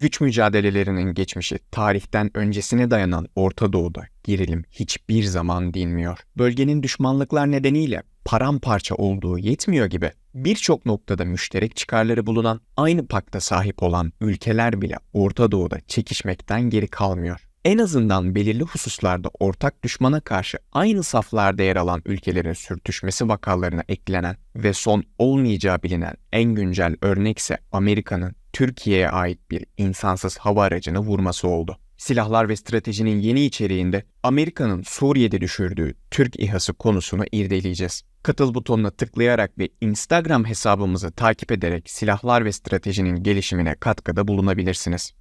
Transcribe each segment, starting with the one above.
Güç mücadelelerinin geçmişi tarihten öncesine dayanan Orta Doğu'da gerilim hiçbir zaman dinmiyor. Bölgenin düşmanlıklar nedeniyle paramparça olduğu yetmiyor gibi birçok noktada müşterek çıkarları bulunan aynı pakta sahip olan ülkeler bile Orta Doğu'da çekişmekten geri kalmıyor. En azından belirli hususlarda ortak düşmana karşı aynı saflarda yer alan ülkelerin sürtüşmesi vakalarına eklenen ve son olmayacağı bilinen en güncel örnekse Amerika'nın Türkiye'ye ait bir insansız hava aracını vurması oldu. Silahlar ve stratejinin yeni içeriğinde Amerika'nın Suriye'de düşürdüğü Türk İHA'sı konusunu irdeleyeceğiz. Katıl butonuna tıklayarak ve Instagram hesabımızı takip ederek silahlar ve stratejinin gelişimine katkıda bulunabilirsiniz.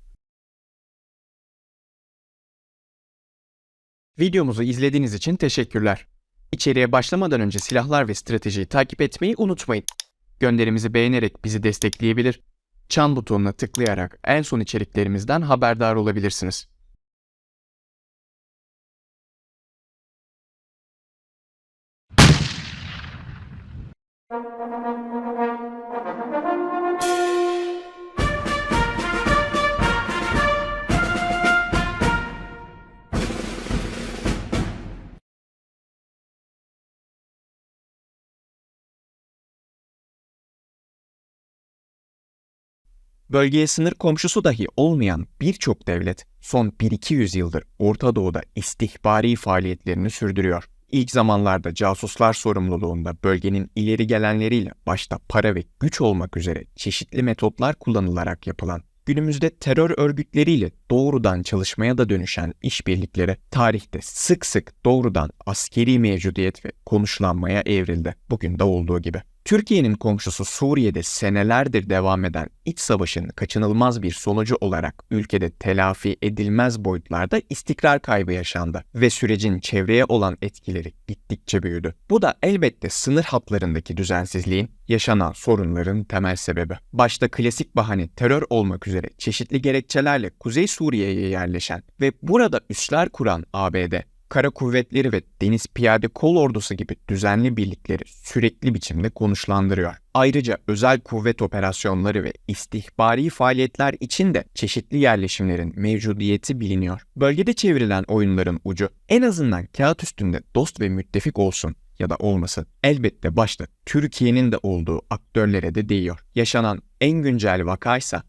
Videomuzu izlediğiniz için teşekkürler. İçeriye başlamadan önce silahlar ve stratejiyi takip etmeyi unutmayın. Gönderimizi beğenerek bizi destekleyebilir, çan butonuna tıklayarak en son içeriklerimizden haberdar olabilirsiniz. Bölgeye sınır komşusu dahi olmayan birçok devlet son 1-200 yıldır Orta Doğu'da istihbari faaliyetlerini sürdürüyor. İlk zamanlarda casuslar sorumluluğunda bölgenin ileri gelenleriyle başta para ve güç olmak üzere çeşitli metotlar kullanılarak yapılan, günümüzde terör örgütleriyle doğrudan çalışmaya da dönüşen işbirlikleri tarihte sık sık doğrudan askeri mevcudiyet ve konuşlanmaya evrildi. Bugün de olduğu gibi. Türkiye'nin komşusu Suriye'de senelerdir devam eden iç savaşın kaçınılmaz bir sonucu olarak ülkede telafi edilmez boyutlarda istikrar kaybı yaşandı ve sürecin çevreye olan etkileri gittikçe büyüdü. Bu da elbette sınır hatlarındaki düzensizliğin yaşanan sorunların temel sebebi. Başta klasik bahane terör olmak üzere çeşitli gerekçelerle Kuzey Suriye'ye yerleşen ve burada üsler kuran ABD, kara kuvvetleri ve deniz piyade kol ordusu gibi düzenli birlikleri sürekli biçimde konuşlandırıyor. Ayrıca özel kuvvet operasyonları ve istihbari faaliyetler için de çeşitli yerleşimlerin mevcudiyeti biliniyor. Bölgede çevrilen oyunların ucu en azından kağıt üstünde dost ve müttefik olsun ya da olmasın elbette başta Türkiye'nin de olduğu aktörlere de değiyor. Yaşanan en güncel vakaysa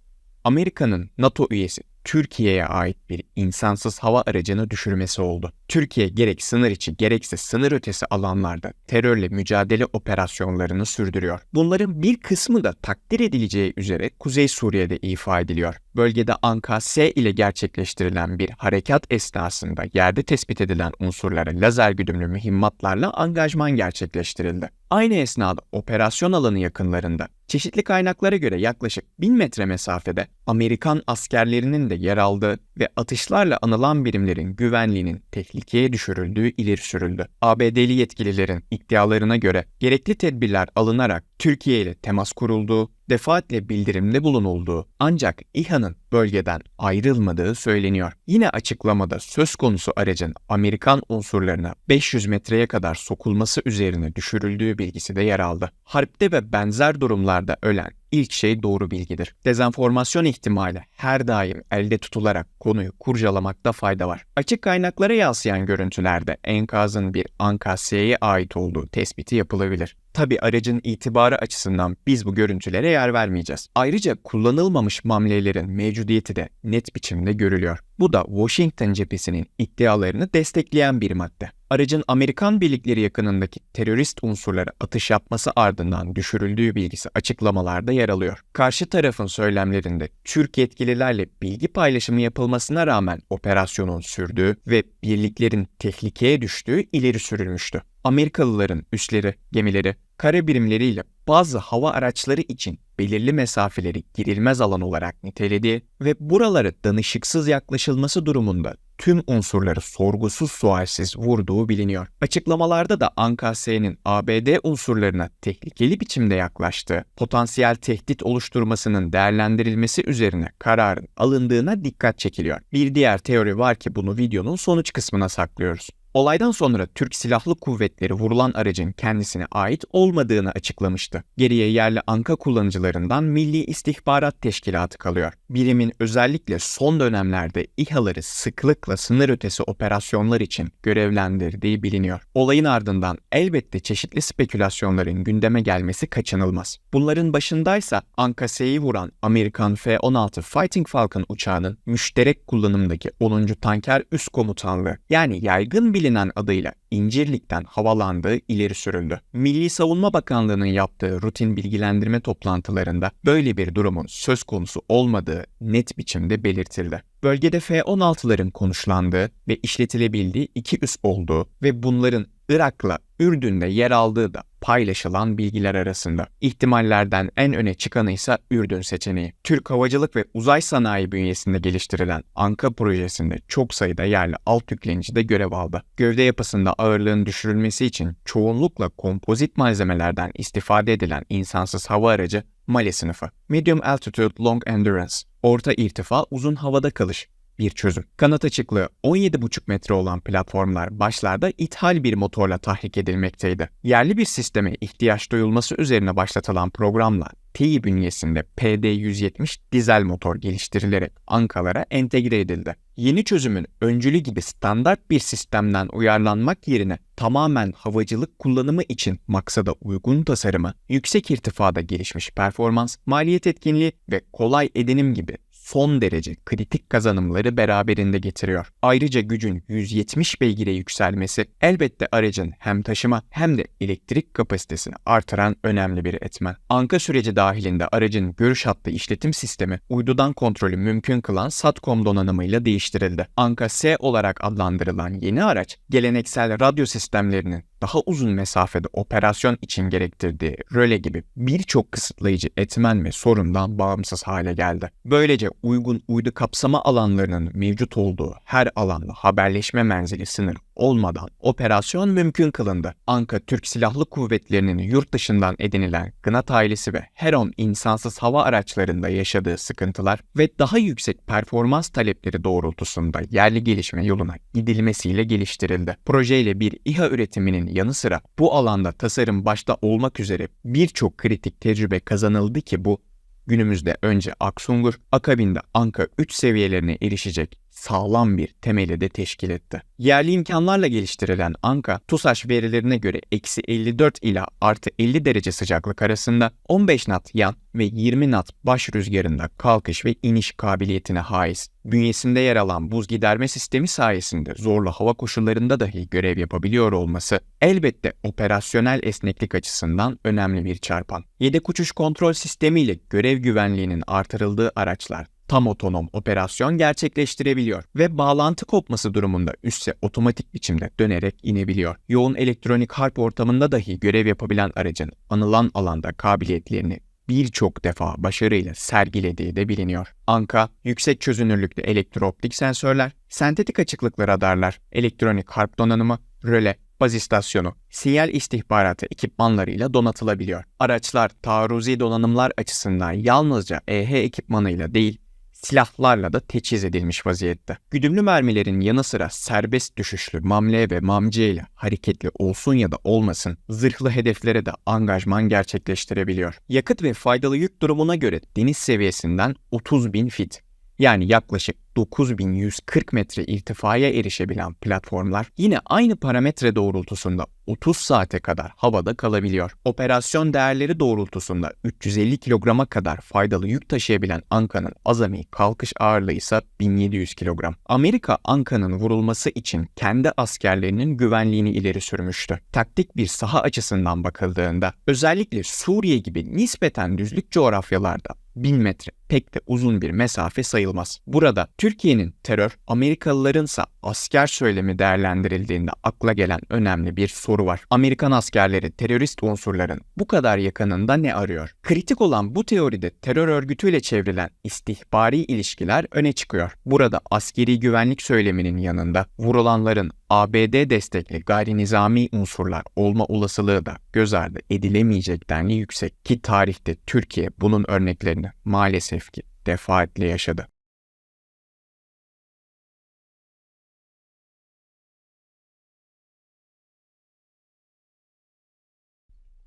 Amerika'nın NATO üyesi Türkiye'ye ait bir insansız hava aracını düşürmesi oldu. Türkiye gerek sınır içi gerekse sınır ötesi alanlarda terörle mücadele operasyonlarını sürdürüyor. Bunların bir kısmı da takdir edileceği üzere Kuzey Suriye'de ifa ediliyor. Bölgede Anka-S ile gerçekleştirilen bir harekat esnasında yerde tespit edilen unsurlara lazer güdümlü mühimmatlarla angajman gerçekleştirildi. Aynı esnada operasyon alanı yakınlarında çeşitli kaynaklara göre yaklaşık 1000 metre mesafede Amerikan askerlerinin de yer aldığı ve atışlarla anılan birimlerin güvenliğinin tehlikeye düşürüldüğü ileri sürüldü. ABD'li yetkililerin iddialarına göre gerekli tedbirler alınarak Türkiye ile temas kurulduğu, defaatle bildirimde bulunulduğu ancak İHA'nın bölgeden ayrılmadığı söyleniyor. Yine açıklamada söz konusu aracın Amerikan unsurlarına 500 metreye kadar sokulması üzerine düşürüldüğü bilgisi de yer aldı. Harpte ve benzer durumlarda ölen ilk şey doğru bilgidir. Dezenformasyon ihtimali her daim elde tutularak konuyu kurcalamakta fayda var. Açık kaynaklara yansıyan görüntülerde enkazın bir Anka-S'ye ait olduğu tespiti yapılabilir. Tabi aracın itibarı açısından biz bu görüntülere yer vermeyeceğiz. Ayrıca kullanılmamış mamlelerin mevcudiyeti de net biçimde görülüyor. Bu da Washington cephesinin iddialarını destekleyen bir madde. Aracın Amerikan birlikleri yakınındaki terörist unsurlara atış yapması ardından düşürüldüğü bilgisi açıklamalarda yer alıyor. Karşı tarafın söylemlerinde Türk yetkililerle bilgi paylaşımı yapılmasına rağmen operasyonun sürdüğü ve birliklerin tehlikeye düştüğü ileri sürülmüştü. Amerikalıların üsleri, gemileri, kara birimleriyle bazı hava araçları için belirli mesafeleri girilmez alan olarak nitelediği ve buralara danışıksız yaklaşılması durumunda tüm unsurları sorgusuz sualsiz vurduğu biliniyor. Açıklamalarda da ANKS'nin ABD unsurlarına tehlikeli biçimde yaklaştığı, potansiyel tehdit oluşturmasının değerlendirilmesi üzerine kararın alındığına dikkat çekiliyor. Bir diğer teori var ki bunu videonun sonuç kısmına saklıyoruz. Olaydan sonra Türk Silahlı Kuvvetleri vurulan aracın kendisine ait olmadığını açıklamıştı. Geriye yerli Anka kullanıcılarından Milli İstihbarat Teşkilatı kalıyor. Birimin özellikle son dönemlerde İHA'ları sıklıkla sınır ötesi operasyonlar için görevlendirdiği biliniyor. Olayın ardından elbette çeşitli spekülasyonların gündeme gelmesi kaçınılmaz. Bunların başındaysa Anka-S'yi vuran Amerikan F-16 Fighting Falcon uçağının müşterek kullanımdaki 10. Tanker Üst Komutanlığı yani yaygın bilinen adıyla İncirlik'ten havalandığı ileri sürüldü. Milli Savunma Bakanlığı'nın yaptığı rutin bilgilendirme toplantılarında böyle bir durumun söz konusu olmadığı net biçimde belirtildi. Bölgede F-16'ların konuşlandığı ve işletilebildiği iki üs olduğu ve bunların Irak'la Ürdün'de yer aldığı da paylaşılan bilgiler arasında. İhtimallerden en öne çıkanı ise Ürdün seçeneği. Türk Havacılık ve Uzay Sanayi bünyesinde geliştirilen Anka projesinde çok sayıda yerli alt yüklenici de görev aldı. Gövde yapısında ağırlığın düşürülmesi için çoğunlukla kompozit malzemelerden istifade edilen insansız hava aracı Male sınıfı. Medium Altitude Long Endurance, orta irtifa uzun havada kalış, bir çözüm. Kanat açıklığı 17,5 metre olan platformlar başlarda ithal bir motorla tahrik edilmekteydi. Yerli bir sisteme ihtiyaç duyulması üzerine başlatılan programla TEİ bünyesinde PD-170 dizel motor geliştirilerek Ankalara entegre edildi. Yeni çözümün öncülü gibi standart bir sistemden uyarlanmak yerine tamamen havacılık kullanımı için maksada uygun tasarımı, yüksek irtifada gelişmiş performans, maliyet etkinliği ve kolay edinim gibi son derece kritik kazanımları beraberinde getiriyor. Ayrıca gücün 170 beygire yükselmesi elbette aracın hem taşıma hem de elektrik kapasitesini artıran önemli bir etmen. Anka süreci dahilinde aracın görüş hattı işletim sistemi uydudan kontrolü mümkün kılan SATCOM donanımıyla değiştirildi. Anka S olarak adlandırılan yeni araç geleneksel radyo sistemlerinin daha uzun mesafede operasyon için gerektirdiği röle gibi birçok kısıtlayıcı etmen ve sorundan bağımsız hale geldi. Böylece uygun uydu kapsama alanlarının mevcut olduğu her alanda haberleşme menzili sınır olmadan operasyon mümkün kılındı. Anka Türk Silahlı Kuvvetleri'nin yurt dışından edinilen Gnat ailesi ve Heron insansız hava araçlarında yaşadığı sıkıntılar ve daha yüksek performans talepleri doğrultusunda yerli gelişme yoluna gidilmesiyle geliştirildi. Projeyle bir İHA üretiminin yanı sıra bu alanda tasarım başta olmak üzere birçok kritik tecrübe kazanıldı ki bu günümüzde önce Aksungur, akabinde Anka 3 seviyelerine erişecek sağlam bir temeli de teşkil etti. Yerli imkanlarla geliştirilen Anka, TUSAŞ verilerine göre eksi 54 ila artı 50 derece sıcaklık arasında 15 knot yan ve 20 knot baş rüzgarında kalkış ve iniş kabiliyetine haiz. Bünyesinde yer alan buz giderme sistemi sayesinde zorlu hava koşullarında dahi görev yapabiliyor olması elbette operasyonel esneklik açısından önemli bir çarpan. Yedek uçuş kontrol sistemiyle görev güvenliğinin artırıldığı araçlar tam otonom operasyon gerçekleştirebiliyor ve bağlantı kopması durumunda üsse otomatik biçimde dönerek inebiliyor. Yoğun elektronik harp ortamında dahi görev yapabilen aracın anılan alanda kabiliyetlerini birçok defa başarıyla sergilediği de biliniyor. Anka, yüksek çözünürlüklü elektrooptik sensörler, sentetik açıklıklı radarlar, elektronik harp donanımı, röle, baz istasyonu, sinyal istihbaratı ekipmanlarıyla donatılabiliyor. Araçlar taarruzi donanımlar açısından yalnızca EH ekipmanıyla değil, silahlarla da teçhiz edilmiş vaziyette. Güdümlü mermilerin yanı sıra serbest düşüşlü MAML ve MAMC ile hareketli olsun ya da olmasın zırhlı hedeflere de angajman gerçekleştirebiliyor. Yakıt ve faydalı yük durumuna göre deniz seviyesinden 30 bin fit yani yaklaşık 9140 metre irtifaya erişebilen platformlar yine aynı parametre doğrultusunda 30 saate kadar havada kalabiliyor. Operasyon değerleri doğrultusunda 350 kilograma kadar faydalı yük taşıyabilen Anka'nın azami kalkış ağırlığı ise 1700 kilogram. Amerika Anka'nın vurulması için kendi askerlerinin güvenliğini ileri sürmüştü. Taktik bir saha açısından bakıldığında özellikle Suriye gibi nispeten düzlük coğrafyalarda 1000 metre pek de uzun bir mesafe sayılmaz. Burada Türkiye'nin terör, Amerikalılarınsa asker söylemi değerlendirildiğinde akla gelen önemli bir soru var. Amerikan askerleri terörist unsurların bu kadar yakınında ne arıyor? Kritik olan bu teoride terör örgütüyle çevrilen istihbari ilişkiler öne çıkıyor. Burada askeri güvenlik söyleminin yanında vurulanların ABD destekli gayri nizami unsurlar olma olasılığı da göz ardı edilemeyecek denli yüksek ki tarihte Türkiye bunun örneklerini maalesef tefki, defaatle yaşadı.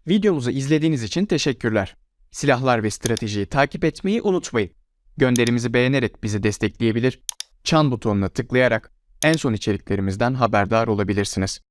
Videomuzu izlediğiniz için teşekkürler. Silahlar ve stratejiyi takip etmeyi unutmayın. Gönderimizi beğenerek bizi destekleyebilir, çan butonuna tıklayarak en son içeriklerimizden haberdar olabilirsiniz.